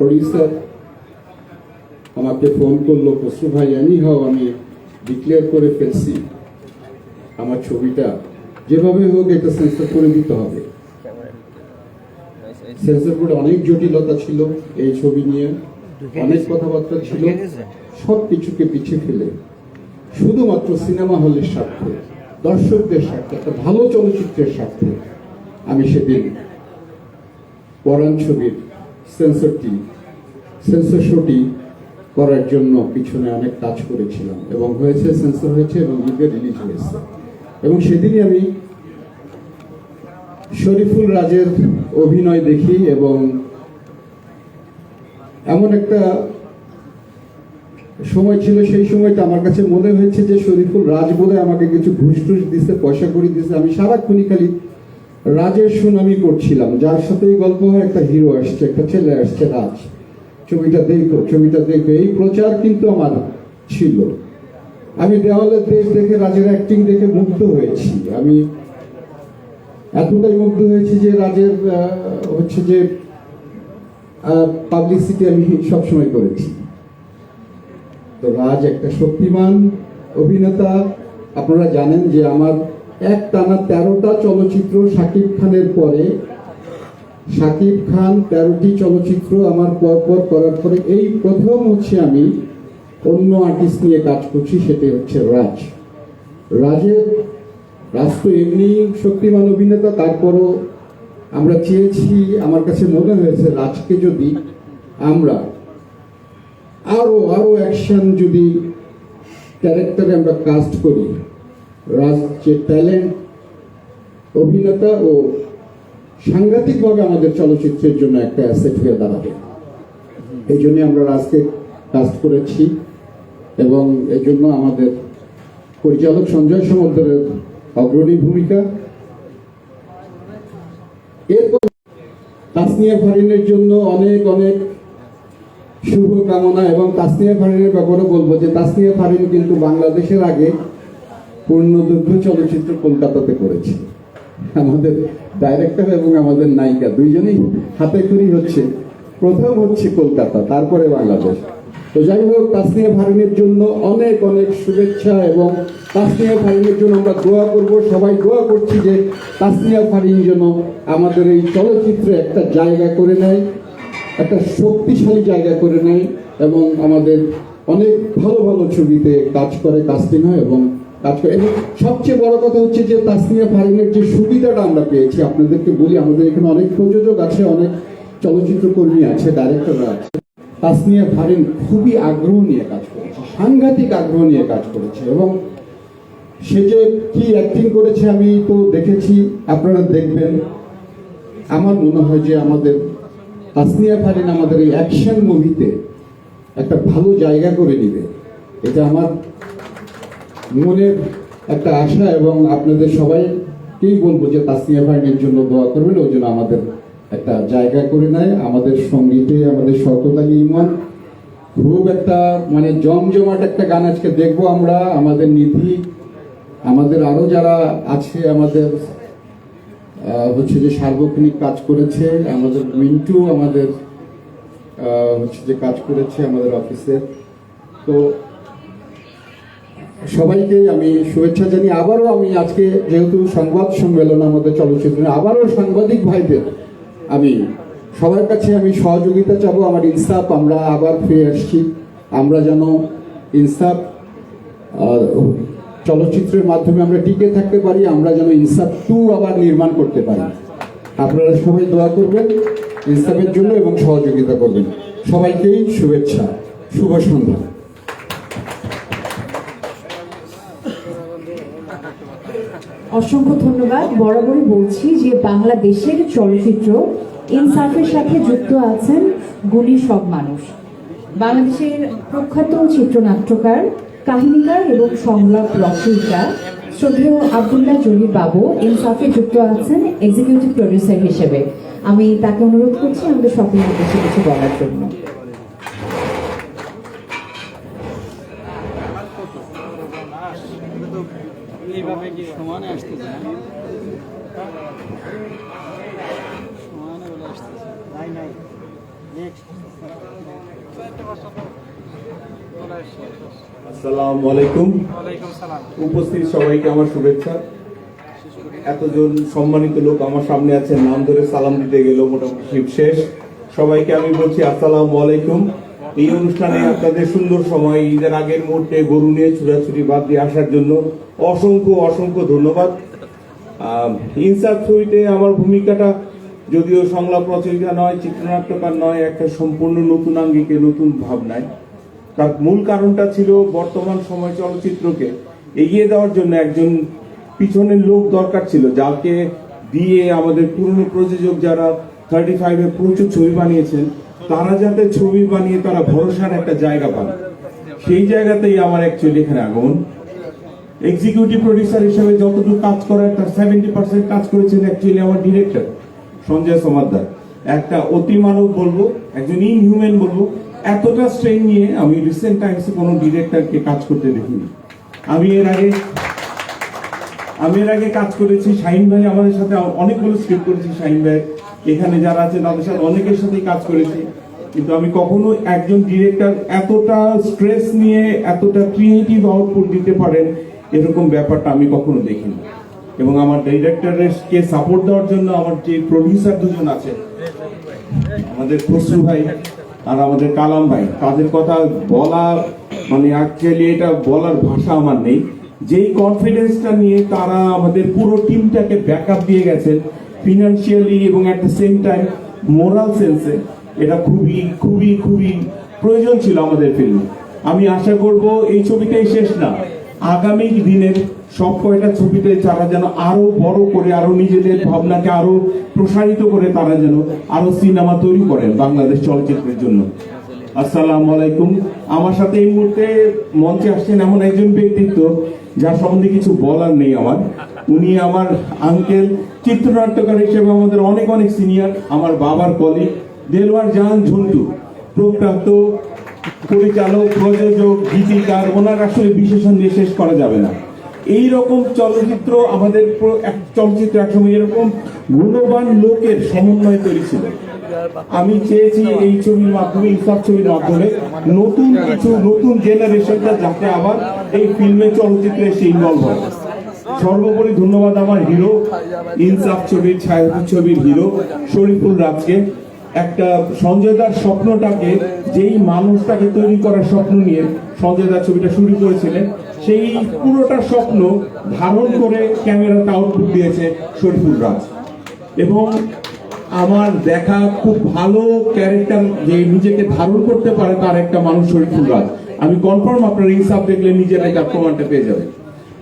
Producer আমাকে phone করল কসু ভাই এনি হও আমি ডিক্লেয়ার করে ফেলছি আমার ছবিটা। যেভাবে হোক এটা সেন্সর করে দিতে হবে। সেন্সর বোর্ডে অনেক জটিলতা ছিল এই ছবি নিয়ে। অনেক কথাবার্তা ছিল। সব কিছুকে পিছিয়ে ফেলে। শুধুমাত্র সিনেমা হলের স্বার্থে দর্শকদের স্বার্থে একটা ভালো চলচ্চিত্রের স্বার্থে আমি সেদিন পরাণ ছবির সেন্সরটি সেন্সর শোটি করার জন্য পিছনে অনেক কাজ করেছিলাম এবং হয়েছে সেন্সর হয়েছে এবং ঈদে রিলিজ হয়েছে। এবং সেদিনই আমি শরীফুল রাজের অভিনয় দেখি এবং এমন একটা সময় ছিল, সেই সময়টা আমার কাছে মনে হয়েছে যে শরীফুল রাজ বলে আমাকে কিছু ঘুষ টুস দিছে, পয়সা করে দিছে। আমি সারাক্ষণই খালি রাজের সুনামি করছিলাম, যার সাথে গল্প হয়, একটা হিরো আসছে, একটা ছেলে আসছে, রাজ। ছবিটা দেখো ছবিটা দেখো। এই প্রচার কিন্তু আমার ছিল। আমি দেওয়ালের দেশ দেখে রাজের অ্যাক্টিং দেখে মুগ্ধ হয়েছি। আমি এতটাই মুগ্ধ হয়েছি যে রাজের হচ্ছে যে পাবলিসিটি আমি সবসময় করেছি। তো রাজ একটা শক্তিমান অভিনেতা। আপনারা জানেন যে আমার এক টানা তেরোটা চলচ্চিত্র শাকিব খানের পরে শাকিব খান তেরোটি চলচ্চিত্র আমার পরপর করার পরে এই প্রথম হচ্ছে আমি অন্য আর্টিস্ট নিয়ে কাজ করছি, সেটি হচ্ছে রাজ। রাজের রাজ তো এমনি শক্তিমান অভিনেতা, তারপরও আমরা চেয়েছি, আমার কাছে মনে হয়েছে রাজকে যদি আমরা আরও আরও অ্যাকশন যদি ক্যারেক্টারে আমরা কাস্ট করি, রাজ যে ট্যালেন্ট অভিনেতা ও সাংঘাতিকভাবে আমাদের চলচ্চিত্রের জন্য একটা অ্যাসেট হয়ে দাঁড়াবে। এই জন্য আমরা রাজকে কাস্ট করেছি এবং এই জন্য আমাদের পরিচালক সঞ্জয় সমুদ্রের অগ্রণী ভূমিকা। এরপর তাসনিয়া ফারিনের জন্য অনেক অনেক শুভ কামনা এবং তাসনিয়া ফারিনের ব্যাপারে বলব যে তাসনিয়া ফারিন কিন্তু বাংলাদেশের আগে পূর্ণদৈর্ঘ্য চলচ্চিত্র কলকাতাতে করেছে। আমাদের ডাইরেক্টর এবং আমাদের নায়িকা দুইজনেই হাতে খড়ি হচ্ছে। প্রথম হচ্ছে কলকাতা, তারপরে বাংলাদেশ। তো যাই হোক, তাসনিয়া ফারিনের জন্য অনেক অনেক শুভেচ্ছা এবং তাসনিয়া ফারিনের জন্য আমরা দোয়া করব। সবাই দোয়া করছি যে তাসনিয়া ফারিন যেন আমাদের এই চলচ্চিত্রে একটা জায়গা করে নেয়, একটা শক্তিশালী জায়গা করে নেয় এবং আমাদের অনেক ভালো ভালো ছবিতে কাজ করে কাস্টিং এবং কাজ করে। এবং সবচেয়ে বড় কথা হচ্ছে যে তাসনিয়া ফারিনের যে সুবিধাটা আমরা পেয়েছি, আপনাদেরকে বলি, আমাদের এখানে অনেক প্রযোজক আছে, অনেক চলচ্চিত্র কর্মী আছে ডাইরেক্টররা আছে। তাসনিয়া ফারিন খুবই আগ্রহ নিয়ে কাজ করেছে, সাংঘাতিক আগ্রহ নিয়ে কাজ করেছে। এবং সে যে কি অ্যাক্টিং করেছে, আমি তো দেখেছি, আপনারা দেখবেন। আমার মনে হয় যে আমাদের তাসনিয়া ফারিন আমাদের এই অ্যাকশন মুভিতে একটা ভালো জায়গা করে নিবে। এটা আমার মনের একটা আশা এবং আপনাদের সবাইকেই বলব যে তাসনিয়া ফারিনের জন্য দোয়া করবেন ওই জন্য আমাদের একটা জায়গা করে নেয়, আমাদের সঙ্গীতে, আমাদের আলী ইমন। খুব একটা মানে জমজমাট একটা গান আজকে দেখব আমরা, আমাদের নিধি, আমাদের আরও যারা আছে, আমাদের হচ্ছে যে সার্বক্ষণিক কাজ করেছে, আমাদের মিন্টু, আমাদের হচ্ছে যে কাজ করেছে আমাদের অফিসে। তো সবাইকে আমি শুভেচ্ছা জানি। আবারও আমি আজকে যেহেতু সংবাদ সম্মেলন আমাদের চলচ্চিত্র, আবারও সাংবাদিক ভাইদের আমি সবার কাছে আমি সহযোগিতা চাবো। আমার ইনসাফ আমরা আবার ফিরে আসছি। আমরা যেন ইনসাফ চলচ্চিত্রের মাধ্যমে আমরা টিকে থাকতে পারি, আমরা যেন ইনসাফ টু আবার নির্মাণ করতে পারি। আপনারা সবাই দোয়া করবেন ইনসাফের জন্য এবং সহযোগিতা করবেন। সবাইকেই শুভেচ্ছা, শুভ সন্ধ্যা। অসংখ্য ধন্যবাদ। বরাবরই বলছি যে বাংলাদেশের চলচ্চিত্র ইনসাফের সাথে যুক্ত আছেন গুণী সব মানুষ। বাংলাদেশের প্রখ্যাত চিত্রনাট্যকার, কাহিনীকার এবং সংলাপ রচয়িতা শ্রদ্ধেয় আবদুল্লাহ জলিল বাবু ইনসাফে যুক্ত আছেন এক্সিকিউটিভ প্রডিউসার হিসেবে। আমি তাকে অনুরোধ করছি আমাদের সকলের উদ্দেশ্যে কিছু বলার জন্য। সমানে আসতেছে না? সমানে বলে আসতেছে। নাই নাই। আসসালামু আলাইকুম। ওয়ালাইকুম উপস্থিত সবাইকে আমার শুভেচ্ছা। এতজন সম্মানিত লোক আমার সামনে আছেন নাম ধরে সালাম দিতে গেল মোটামুটি শিব শেষ। সবাইকে আমি বলছি আসসালামু আলাইকুম। এই অনুষ্ঠানে আপনাদের সুন্দর সময়, ঈদের আগের মুহূর্তে গরু নিয়ে ছুটাছুটি বাদ দিয়ে আসার জন্য অসংখ্য অসংখ্য ধন্যবাদ। ইনসাফ ছবিতে আমার ভূমিকাটা যদিও সংলাপ রচয়িতা নয়, চিত্রনাট্যকার নয়, একটা সম্পূর্ণ নতুন আঙ্গিকে, নতুন ভাবনায়। তার মূল কারণটা ছিল বর্তমান সময় চলচ্চিত্রকে এগিয়ে দেওয়ার জন্য একজন পিছনের লোক দরকার ছিল, যাকে দিয়ে আমাদের পুরনো প্রযোজক যারা থার্টি ফাইভে প্রচুর ছবি বানিয়েছেন। তারা যাতে ছবি বানিয়ে তারা ভরসার একটা জায়গা পান। সেই জায়গাতেই আমার অ্যাকচুয়ালি এখানে আগমন। এক্সিকিউটিভ প্রডিউসার হিসেবে যতটুকু কাজ করার, তার সেভেন্টি পার্সেন্ট কাজ করেছেন অ্যাকচুয়ালি আমার ডিরেক্টর সঞ্জয় সমাদ্দার। একটা অতি মানব বলব, একজন ইনহিউম্যান বলব। এতটা স্ট্রেন নিয়ে আমি রিসেন্ট টাইমসে কোনো ডিরেক্টরকে কাজ করতে দেখিনি। আমি এর আগে, আমি এর আগে কাজ করেছি, শাহিন ভাই আমাদের সাথে অনেকগুলো স্ক্রিপ্ট করেছি, শাহিন ভাই। এখানে যারা আছে তাদের সাথে অনেকের সাথেই কাজ করেছি। কিন্তু আমি কখনো একজন ডিরেক্টর এতটা স্ট্রেস নিয়ে, এতটা ক্রিয়েটিভ আউটপুট দিতে পারেন, এরকম ব্যাপারটা আমি কখনো দেখিনি। এবং আমার ডিরেক্টরকে সাপোর্ট দেওয়ার জন্য আমার যে প্রডিউসার দুজন আছে আমাদের খসরু ভাই আর আমাদের কালাম ভাই, তাদের কথা বলা মানে অ্যাকচুয়ালি এটা বলার ভাষা আমার নেই। যেই কনফিডেন্সটা নিয়ে তারা আমাদের পুরো টিমটাকে ব্যাকআপ দিয়ে গেছেন ফিনান্সিয়ালি এবং at the same time moral সেন্সে এটা খুবই খুবই খুবই প্রয়োজন ছিল আমাদের ফিল্মে আমি আশা করব এই ছবিটাই শেষ না। আগামী দিনের সব কয়টা ছবিতে তারা যেন আরও বড় করে, আরও নিজেদের ভাবনাকে আরও প্রসারিত করে তারা যেন আরও সিনেমা তৈরি করেন বাংলাদেশ চলচ্চিত্রের জন্য। আসসালামু আলাইকুম। আমার সাথে এই মুহূর্তে মঞ্চে আসছেন এমন একজন ব্যক্তিত্ব, যার সম্বন্ধে কিছু বলার নেই আমার। উনি আমার আঙ্কেল চিত্রনাট্যকার হিসেবে আমাদের অনেক অনেক সিনিয়র আমার বাবার কলিগ দেলওয়ার জাহান ঝন্টু প্রপ্রাপ্ত পরিচালক, প্রযোজক, গীতিকার, ওনার আসলে বিশেষণ দিয়ে শেষ করা যাবে না। এই রকম চলচ্চিত্র আমাদের চলচ্চিত্র একসময় এরকম গুণবান লোকের সমন্বয় তৈরি ছিল। আমি চেয়েছি এই ছবির মাধ্যমে ইনসাফ ছবির মাধ্যমে নতুন কিছু, নতুন জেনারেশনটা যাতে আবার এই ফিল্মে চলচ্চিত্রে এসে ইনভলভ হয়। সর্বোপরি ধন্যবাদ আমার হিরো, ইনসাফ ছবির ছায়াছবি ছবির হিরো, শরীফুল রাজকে। একটা সঞ্জয় দার স্বপ্নটাকে, যেই মানুষটাকে তৈরি করার স্বপ্ন নিয়ে সঞ্জয় দার ছবিটা শুরু করেছিলেন, সেই পুরোটা স্বপ্ন ধারণ করে ক্যামেরাতে আউটপুট দিয়েছে শরীফুল রাজ। এবং আমার দেখা খুব ভালো ক্যারেক্টার যে নিজেকে ধারণ করতে পারে তার একটা মানুষ শরীফুল রাজ। আমি কনফার্ম আপনার ইনসাফ দেখলে নিজের একটা প্রমাণটা পেয়ে যাবেন।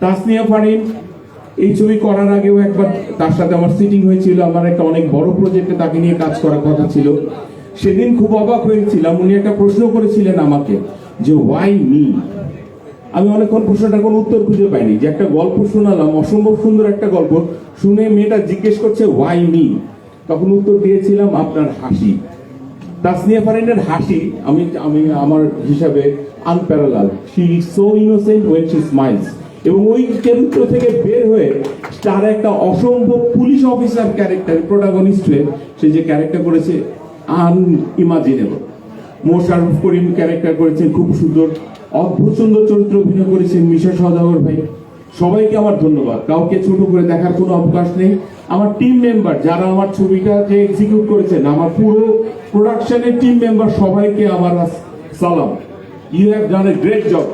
তাসনিয়া ফারিন, এই ছবি করার আগেও একবার তার সাথে আমার সিটিং হয়েছিল। আমার একটা অনেক বড় প্রজেক্টে তাকে নিয়ে কাজ করার কথা ছিল। সেদিন খুব অবাক হয়েছিলাম। উনি একটা প্রশ্ন করেছিলেন আমাকে যে ওয়াই মি আমি অনেকক্ষণ প্রশ্নটার কোনো উত্তর খুঁজে পাইনি। যে একটা গল্প শোনালাম, অসম্ভব সুন্দর একটা গল্প। শুনে মেয়েটা জিজ্ঞেস করছে ওয়াই মি তখন উত্তর দিয়েছিলাম, আপনার হাসি। তাসনিয়া ফারিনের হাসি আমি আমি, আমার হিসাবে unparallel she is so innocent when she smiles এবং ওই কেন্দ্র থেকে বের হয়ে তার একটা অসম্ভব পুলিশ অফিসার ক্যারেক্টার প্রোটাগনিস্ট হয়ে সে যে ক্যারেক্টার করেছে আনইমাজিনেবল মোশারফ করিম ক্যারেক্টার করেছেন, খুব সুন্দর, অদ্ভুত সুন্দর চরিত্র অভিনয় করেছেন মিশা সদাগর ভাই। সবাইকে আমার ধন্যবাদ। কাউকে ছোট করে দেখার কোনো অবকাশ নেই। আমার টিম মেম্বার যারা আমার ছবিটা যে এক্সিকিউট করেছেন, আমার পুরো প্রোডাকশনের টিম মেম্বার সবাইকে আমার সালাম। You have done a great job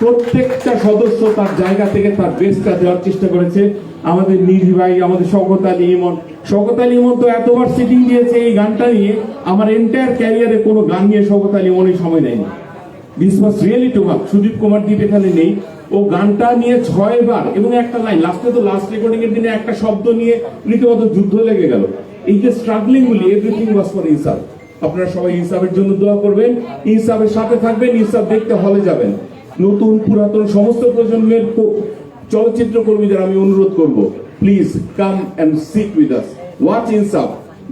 প্রত্যেকটা সদস্য তার জায়গা থেকে তার বেস্টটা দেওয়ার চেষ্টা করেছে। আমাদের ভাই, আমাদের শওকত আলী ইমন। শওকত আলী ইমন তো এতবার সিটিং দিয়েছে এই গানটা নিয়ে। আমার এন্টায়ার ক্যারিয়ারে কোনো গান নিয়ে শওকত আলী ইমন এই সময় দেয়নি। This was really too much Sudip Kumar Dip এখানে নেই। ও গানটা নিয়ে ছয় বার, এবং একটা লাইন লাস্টে তো লাস্ট রেকর্ডিং এর দিনে একটা শব্দ নিয়ে রীতিমতো যুদ্ধ লেগে গেল। এই যে স্ট্রাগলিং গুলি এভরিথিং ওয়াজ ফর ইনসাফ আপনারা সবাই ইনসাফের জন্য দোয়া করবেন। ইনসাফের সাথে থাকবেন ইনসাফ দেখতে হলে যাবেন। নতুন পুরাতন সমস্ত প্রজন্মের চলচ্চিত্র কর্মীদের আমি অনুরোধ করব please come and sit with us watch Insaf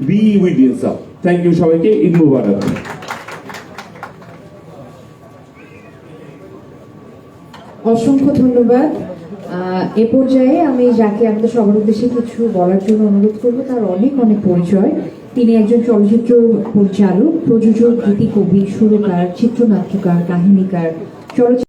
be with Insaf thank you সবাইকে, ঈদ অসংখ্য ধন্যবাদ। এ পর্যায়ে আমি যাকে আমাদের সবার উদ্দেশ্যে কিছু বলার জন্য অনুরোধ করব, তার অনেক অনেক পরিচয়। তিনি একজন চলচ্চিত্র পরিচালক, প্রযোজক, গীতিকবি, সুরকার, চিত্রনাট্যকার, কাহিনীকার, চলচ্চিত্র